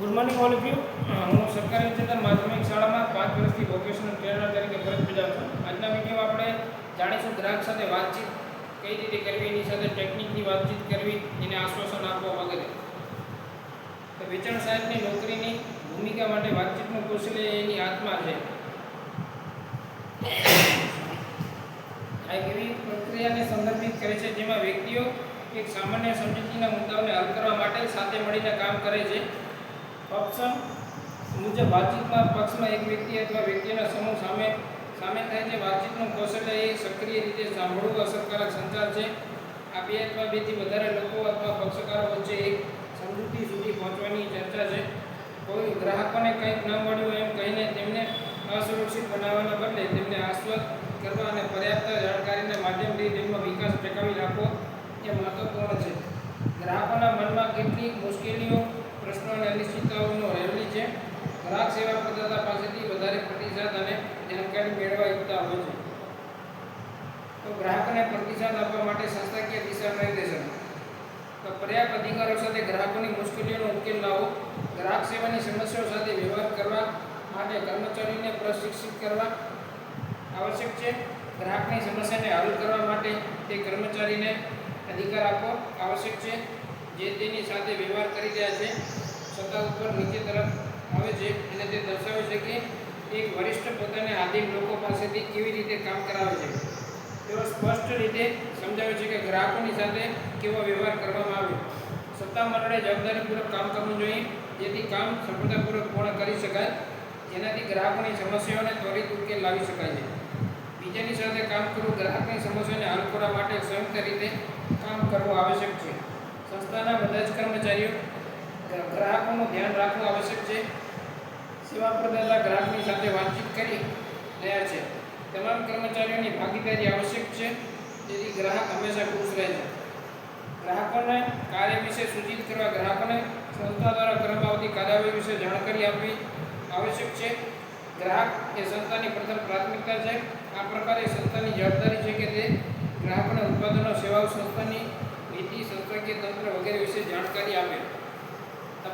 good morning all of you. હું સરકારી ઉચ્ચતર માધ્યમિક શાળામાં પાંચ વર્ષથી વોકેશનલ ટ્રેનર તરીકે ફરજ બજાવું આજના વીડિયો આપણે જાણીશું ગ્રાહક સાથે વાતચીત કઈ રીતે કરવી, એની સાથે ટેકનિકની વાતચીત કરવી, એને આશ્વાસન આપવા વેચાણ સાહેબની નોકરીની ભૂમિકા માટે વાતચીતનું કૌશલ્ય એની આત્મા છે. આ એક પ્રક્રિયાને સંદર્ભિત કરે છે જેમાં વ્યક્તિઓ એક સામાન્ય સમજૂતીના મુદ્દાઓને હલ કરવા માટે સાથે મળીને કામ કરે છે. પક્ષ મુજબ વાતચીતમાં પક્ષમાં એક વ્યક્તિ અથવા વ્યક્તિના સમૂહ સામે સામે થાય છે. વાતચીતનું કૌશલ્ય એ સક્રિય રીતે સાંભળવું અસરકારક સંચાર છે. આ બે અથવા બેથી વધારે લોકો અથવા પક્ષકારો વચ્ચે એક સમજૂતી સુધી પહોંચવાની ચર્ચા છે. કોઈ ગ્રાહકોને કંઈક ન મળ્યું એમ કહીને તેમને અસુરક્ષિત બનાવવાના બદલે તેમને આશ્વસ્ત કરવા અને પર્યાપ્ત જાણકારીના માધ્યમથી તેમનો વિકાસ ટકાવી રાખવો એ મહત્વપૂર્ણ છે. ગ્રાહકોના મનમાં કેટલીક મુશ્કેલીઓ પ્રશ્નો અને અનિશ્ચિતતાઓનો રહેલી છે ગ્રાહક સેવા પ્રદાતા પાસેથી વધારે પ્રતિસાદ અને જાણકારી મેળવવા હોય છે. તો ગ્રાહકોને પ્રતિસાદ આપવા માટે સંસ્થાકીય દિશા નિર્દેશન તો પર્યાપ્ત અધિકારો સાથે ગ્રાહકોની મુશ્કેલીઓનો ઉકેલ લાવો. ગ્રાહક સેવાની સમસ્યાઓ સાથે વ્યવહાર કરવા માટે કર્મચારીઓને પ્રશિક્ષિત કરવા આવશ્યક છે. ગ્રાહકની સમસ્યાને હલ કરવા માટે તે કર્મચારીને અધિકાર આપવો આવશ્યક છે. જે તેની સાથે વ્યવહાર કરી રહ્યા છે, સત્તા ઉપર નીચે તરફ આવે છે અને તે દર્શાવે છે કે એક વરિષ્ઠ પોતાને આદિમ લોકો પાસેથી કેવી રીતે કામ કરાવે છે? તેઓ સ્પષ્ટ રીતે સમજાવે છે કે ગ્રાહકોની સાથે કેવો વ્યવહાર કરવામાં આવે. સત્તા મંડળે જવાબદારીપૂર્વક કામ કરવું જોઈએ, જેથી કામ સફળતાપૂર્વક પૂર્ણ કરી શકાય. જેનાથી ગ્રાહકોની સમસ્યાઓને ત્વરિત ઉકેલ લાવી શકાય છે. બીજાની સાથે કામ કરવું ગ્રાહકની સમસ્યાને હલ કરવા માટે સંયુક્ત રીતે કામ કરવું આવશ્યક છે. સંસ્થાના બધા જ કર્મચારીઓ ગ્રાહકોનું ધ્યાન રાખવું આવશ્યક છે. સેવા પ્રદાતા ગ્રાહકની સાથે વાતચીત કરી રહ્યા છે. તમામ કર્મચારીઓની ભાગીદારી આવશ્યક છે તેથી ગ્રાહક હંમેશા ખુશ રહે છે. ગ્રાહકોને કાર્ય વિશે સૂચિત કરવા ગ્રાહકોને સંસ્થા દ્વારા કરવામાં આવતી કાર્યવાહી વિશે જાણકારી આપવી આવશ્યક છે. ગ્રાહક એ સંસ્થાની પ્રથમ પ્રાથમિકતા છે. આ પ્રકારે સંસ્થાની જવાબદારી છે કે તે ગ્રાહકોને ઉત્પાદનો, સેવાઓ, સંસ્થાની નીતિ, સંસ્થાકીય તંત્ર વગેરે વિશે જાણકારી આપે.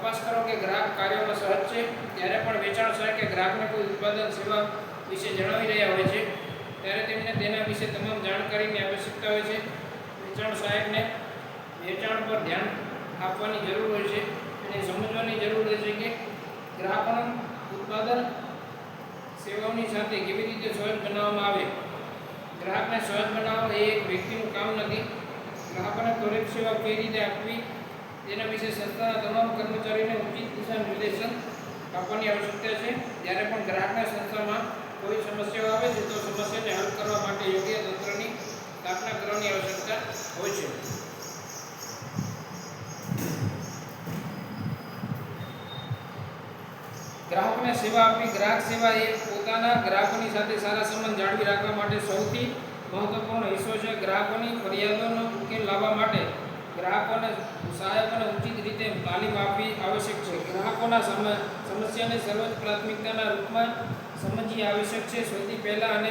તપાસ કરો કે ગ્રાહક કાર્યોમાં સહજ છે. જ્યારે પણ વેચાણ સહાયક કે ગ્રાહકને કોઈ ઉત્પાદન સેવા વિશે જણાવી રહ્યા હોય છે, ત્યારે તેમને તેના વિશે તમામ જાણકારીની આવશ્યકતા હોય છે. વેચાણ સહાયકને વેચાણ પર ધ્યાન આપવાની જરૂર હોય છે અને સમજવાની જરૂર હોય છે કે ગ્રાહકોનું ઉત્પાદન સેવાઓની સાથે કેવી રીતે સહજ બનાવવામાં આવે. ગ્રાહકને સહજ બનાવવો એ એક વ્યક્તિનું કામ નથી. ગ્રાહકોને ત્વરિત સેવા કઈ રીતે આપવી, તેના વિશે સંસ્થાના તમામ કર્મચારીઓને દિશા નિર્દેશન આપવાની આવશ્યકતા છે. જ્યારે પણ ગ્રાહકના સંસ્થામાં કોઈ સમસ્યાઓ આવે છે, તો સમસ્યાને હલ કરવા માટે યોગ્ય તંત્રની સ્થાપના કરવાની આવશ્યકતા હોય છે. ગ્રાહકને સેવા આપવી, ગ્રાહક સેવા એ પોતાના ગ્રાહકોની સાથે સારા સંબંધ જાળવી રાખવા માટે સૌથી મહત્વપૂર્ણ હિસ્સો છે ગ્રાહકોની ફરિયાદોનો ઉકેલ લાવવા માટે ગ્રાહકોને સહાયકોને ઉચિત રીતે તાલીમ આપવી આવશ્યક છે. ગ્રાહકોના સમ- સમસ્યાને સર્વોચ્ચ પ્રાથમિકતાના રૂપમાં સમજવી આવશ્યક છે. સૌથી પહેલાં અને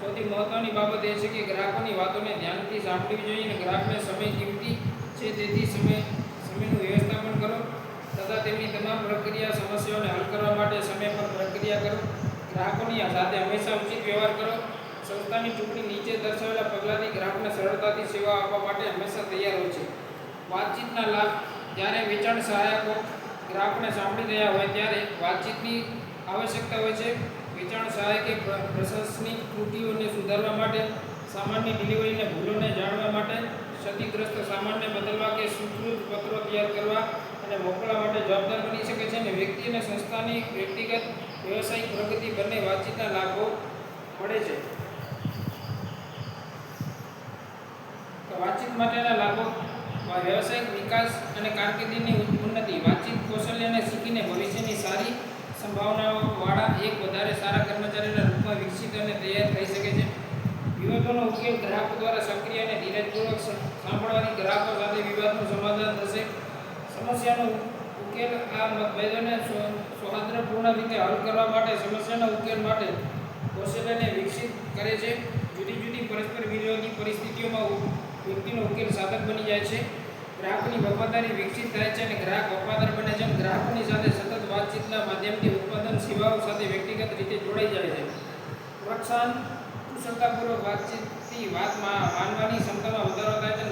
સૌથી મહત્ત્વની બાબત એ છે કે ગ્રાહકોની વાતોને ધ્યાનથી સાંભળવી જોઈએ અને ગ્રાહકને સમય કિંમતી છે તેથી સમય, સમયનું વ્યવસ્થાપન કરો તથા તેમની તમામ પ્રક્રિયા, સમસ્યાઓને હલ કરવા માટે સમય પર પ્રક્રિયા કરો. ગ્રાહકોની સાથે હંમેશા ઉચિત વ્યવહાર કરો. સંસ્થાની ચૂંટણી નીચે દર્શાવેલા પગલાંથી ગ્રાહકને સરળતાથી સેવા આપવા માટે હંમેશા તૈયાર હોય છે. વાતચીતના લાભ જ્યારે વેચાણ સહાયકો ગ્રાહકને સાંભળી રહ્યા હોય ત્યારે વાતચીતની આવશ્યકતા હોય છે. વેચાણ સહાયકે પ્રશાસનિક ત્રુટિઓને સુધારવા માટે સામાનની ડિલિવરીને ભૂલોને જાણવા માટે, ક્ષતિગ્રસ્ત સામાનને બદલવા કે સુકૃત પત્રો તૈયાર કરવા અને મોકલવા માટે જવાબદાર બની શકે છે અને વ્યક્તિ અને સંસ્થાની વ્યક્તિગત વ્યવસાયિક પ્રગતિ બંને વાતચીતના લાભો મળે છે. વાતચીત માટેના લાભો વ્યવસાયિક વિકાસ અને કારકિર્દીની ઉન્નતિ, વાતચીત કૌશલ્યને શીખીને ભવિષ્યની સારી સંભાવનાઓવાળા એક વધારે સારા કર્મચારીના રૂપમાં વિકસિત અને તૈયાર થઈ શકે છે. વિવાદોનો ઉકેલ ગ્રાહકો દ્વારા સક્રિય અને ધીરજપૂર્વક સાંભળવાની ગ્રાહકો સાથે વિવાદનું સમાધાન થશે. સમસ્યાનો ઉકેલ આ મતભેદોને સૌહાર્દપૂર્ણ રીતે હલ કરવા માટે સમસ્યાના ઉકેલ માટે કૌશલ્યને વિકસિત કરે છે. જુદી જુદી પરસ્પર વિરોધી પરિસ્થિતિઓમાં વ્યક્તિનો ઉકેલ સાધક બની જાય છે. ગ્રાહકની વફાદારી વિકસિત થાય છે અને ગ્રાહક વફાદાર બને છે અને ગ્રાહકોની સાથે સતત વાતચીતના માધ્યમથી ઉત્પાદન સેવાઓ સાથે વ્યક્તિગત રીતે જોડાઈ જાય છે. પ્રોત્સાહન કુશળતાપૂર્વક વાતચીતથી વાતમાં માનવાની ક્ષમતામાં વધારો થાય છે